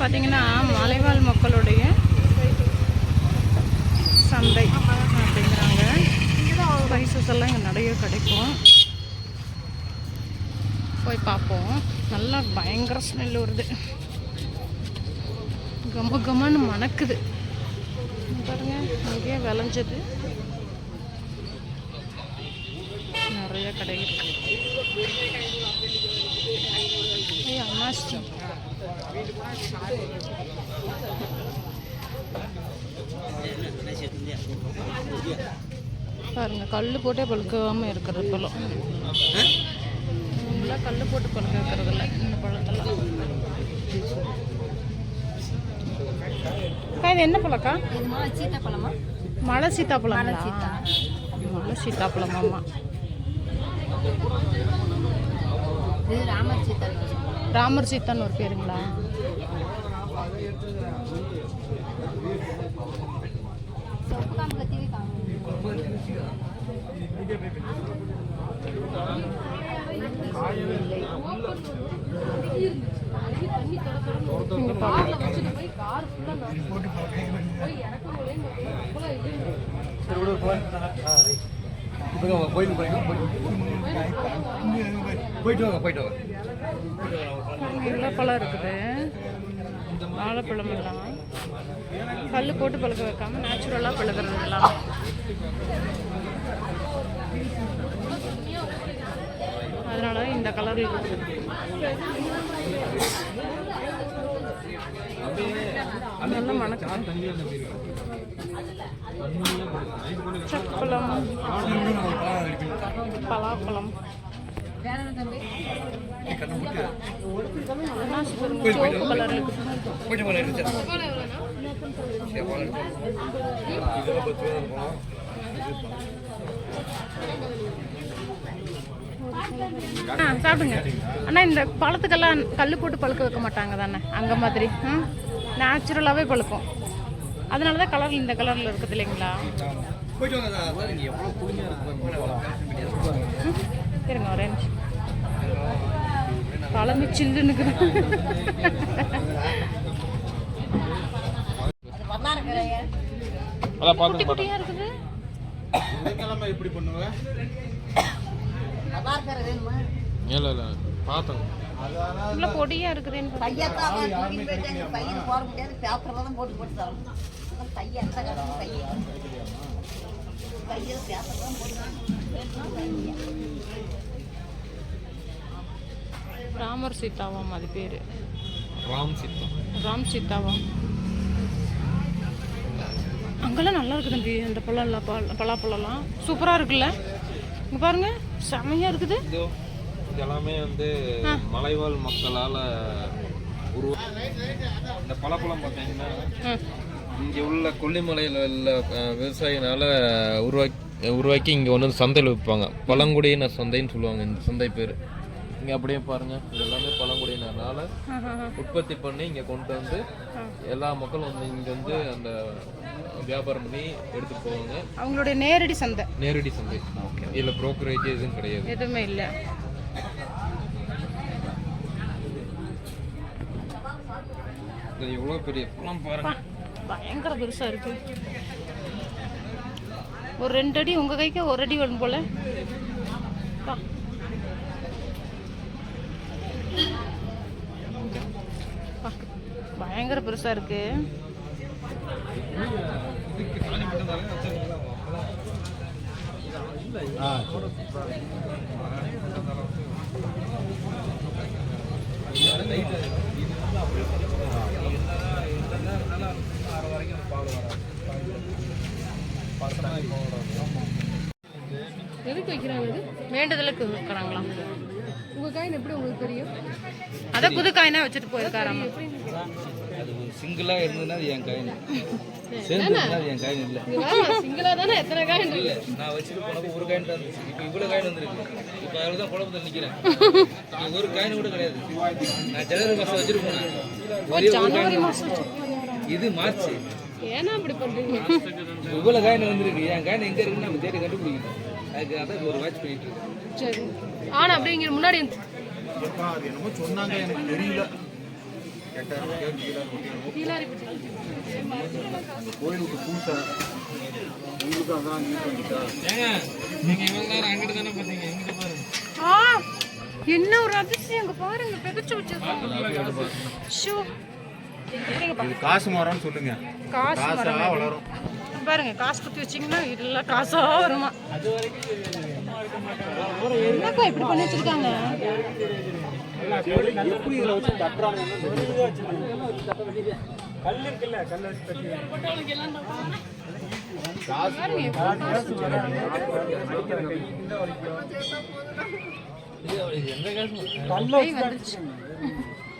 பார்த்தீங்கன்னா மலைவாழ் மக்களுடைய சந்தை அப்படிங்கிறாங்க. ஸ்பைசஸ் எல்லாம் இங்கே நிறைய கிடைக்கும். போய் பார்ப்போம். நல்லா பயங்கர ஸ்மெல் வருது. கம கமன்னு மணக்குது. பாருங்க இங்கேயே விளைஞ்சது. நிறைய கடை இருக்கு. ஏய், அன்னாசி பாருங்க கல் போட்டே பழுக்காம இருக்கிற பழம் இவங்களாம் கல் போட்டு பழுக்க வைக்கிறது இல்லை இந்த பழத்தெல்லாம். அக்கா இது என்ன பழக்கா? சீத்தாப்பழமா மழை சீத்தாப்பழம் மழை சீத்தாப்பழம் ஆமா இது ராமர் சீத்தா ராமர் சீத்தான்னு ஒரு பேருங்களா? சொப்பு காம்பு கத்திவே போயிட்டு வாங்க போயிட்டு வாங்க. எல்லா பழம் இருக்குது. வாழைப்பழம் எல்லாம் கல் போட்டு பழுக்க வைக்காம நேச்சுரலாக பழுக்கிறது எல்லாம். அதனால இந்த கலர் இருக்குது நல்ல மணக்கம் சப்பளம் பலாப்பழம். இருக்கும் ஆ சாப்பிடுங்க. அண்ணா இந்த பழத்துக்கெல்லாம் கல் போட்டு பழுக்க வைக்க மாட்டாங்க தானே? அங்கே மாதிரி ம் நேச்சுரலாகவே பழுக்கும். அதனால தான் கலர் இந்த கலரில் இருக்குது இல்லைங்களா? இருங்க ஒரே பழமே சில்லுன்னு அதான் குட்டி குட்டியாக இருக்குது. வெள்ளிக்கிழமை எப்படி பண்ணுவாங்க இல்லை இல்லை பார்த்தேன் இவ்வளோ பொடியாக இருக்குதுன்னு பையன் போட முடியாது பேப்பர்ல தான் போட்டு போட்டு தரணும். பையன் எந்த காலம் பையன் பையன் பேப்பர் தான் போட்டு ராமர் சீதாவாம் அது பேர். ராம் சித்தம் ராம் சீதாவாம். அங்கெல்லாம் நல்லா இருக்குது தம்பி அந்த பழம் பலாப்பழம்லாம். சூப்பராக இருக்குல்ல? இங்கே பாருங்க செமையாக இருக்குது. இதோ இது எல்லாமே வந்து. மலைவாழ் மக்களால் உருவா இந்த பழப்பழம் பார்த்தீங்கன்னா இங்கே உள்ள கொல்லிமலையில் உள்ள விவசாயினால உருவாக்கி உருவாக்கி இங்கே வந்து சந்தையில் விற்பாங்க பழங்குடியினர் சந்தைன்னு சொல்லுவாங்க இந்த சந்தை பேர். இங்கே அப்படியே பாருங்க. இது எல்லாமே பழங்குடியினர்னால உற்பத்தி பண்ணி இங்கே கொண்டு வந்து எல்லா மக்களும் வந்து இங்கே வந்து அந்த வியாபாரம் பண்ணி எடுத்துட்டு போவாங்க. அவங்களுடைய நேரடி சந்தை. நேரடி சந்தை. இதில் brokerage எதுவும் கிடையாது. எதுவுமே இல்லை. இது எவ்வளோ பெரிய பழம் பாருங்க. பயங்கர பெருசாக இருக்கு. ஒரு ரெண்டு அடி உங்கள் கைக்கு ஒரு அடி வரும் போல. பயங்கர பெருசாக இருக்கு. எதுக்கு வைக்கிறாங்க வேண்டுதலுக்கு வைக்கிறாங்களாம். உங்க காயின் எப்படி உங்களுக்கு தெரியும்? அதான் புது காயினா வச்சுட்டு போயிருக்காராமா அது ஒரு சிங்கிளாக இருந்ததுன்னா அது என் காயின். சேர்ந்து அது என் காயின் இல்லை. இங்க வாங்க சிங்கிளா தானே எத்தனை காயின் இல்லை நான் வச்சுட்டு போனப்போ ஒரு காயின் தான் இருந்துச்சு. இப்போ இவ்வளோ காயின் வந்துருக்கு. இப்போ அதில் தான் குழப்பத்தில் நிற்கிறேன் ஒரு காயின் கூட கிடையாது. நான் ஜனவரி மாதம் வச்சுட்டு போனேன். ஒரே ஒரு காயின் இது மார்ச். ஏன்னா அப்படி பண்றீங்க? இவ்வளோ காயின் வந்திருக்கு. என் காயின் எங்கே இருக்குன்னு நம்ம தேடி கண்டுபிடிக்கணும். ஒரு வாட்ச் பண்ணிட்டு இருக்கேன் சரி. ஆனா அப்படிங்கிற முன்னாடி அது என்னமோ சொன்னாங்க எனக்கு தெரியல. கோயிலுக்கு பூசை. உங்களுக்கு அதான் நீட்டு வந்துட்டா. ஏங்க நீங்க இவ்வளவு நேரம் அங்கிட்டு தானே பார்த்தீங்க? எங்கிட்ட பாருங்க. ஆ என்ன ஒரு அதிசயம். அங்க பாருங்க பெருச்சு வச்சிருக்காங்க காசு மரம்னு சொல்லுங்க. காசு வளரும். பாருங்க காசு குத்தி வச்சீங்கன்னா இல்ல காசா வருமா என்னக்கா இப்படி பண்ணி வச்சிருக்காங்க எப்படி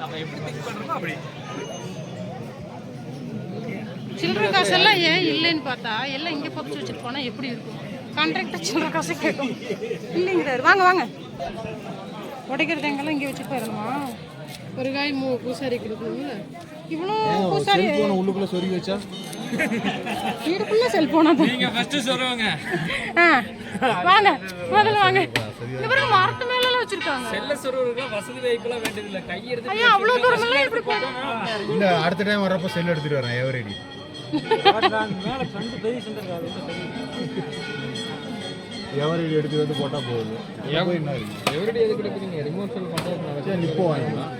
நம்ம எப்படி திங்க் பண்றோமோ அப்படி சில்லறை காசெல்லாம் ஏன் இல்லைன்னு பார்த்தா எல்லாம் இங்கே புதைச்சி வச்சுட்டு போனால் எப்படி இருக்கும்? கான்ட்ராக்டர் சில்லறை காசு கேட்கும். இல்லைங்கிறாரு வாங்க வாங்க. உடைக்கிற தேங்கெல்லாம் இங்கே வச்சுட்டு போயிடணுமா? ஒரு காய் மூ பூசாரி கொடுக்கணும்ல. இவ்வளோ பூசாரி உள்ளுக்குள்ள சொருகி வச்சா? வீடுக்குள்ளே செல்போனா தான். நீங்க ஃபர்ஸ்ட் சொல்லுவாங்க ஆ வாங்க முதல்ல வாங்க. இந்த பாருங்க மரத்து வச்சிருக்காங்க. செல்ல சொல்றதுக்கு வசதி வாய்ப்புலாம் வேண்டியதில்லை. கை எடுத்து ஐயா அவ்வளோ தூரமெல்லாம் எப்படி போகணும் இல்ல அடுத்த டைம் வர்றப்ப செல் எடுத்துட்டு வரேன் எவரேடி எவரேடி எடுத்து வந்து போட்டா போகுது போய் என்ன இருக்கு? எவரடி எதுக்கு எடுக்கிறீங்க? ரிமோட் செல் பண்ணுறது சரி இப்போ வாங்கிக்கலாம்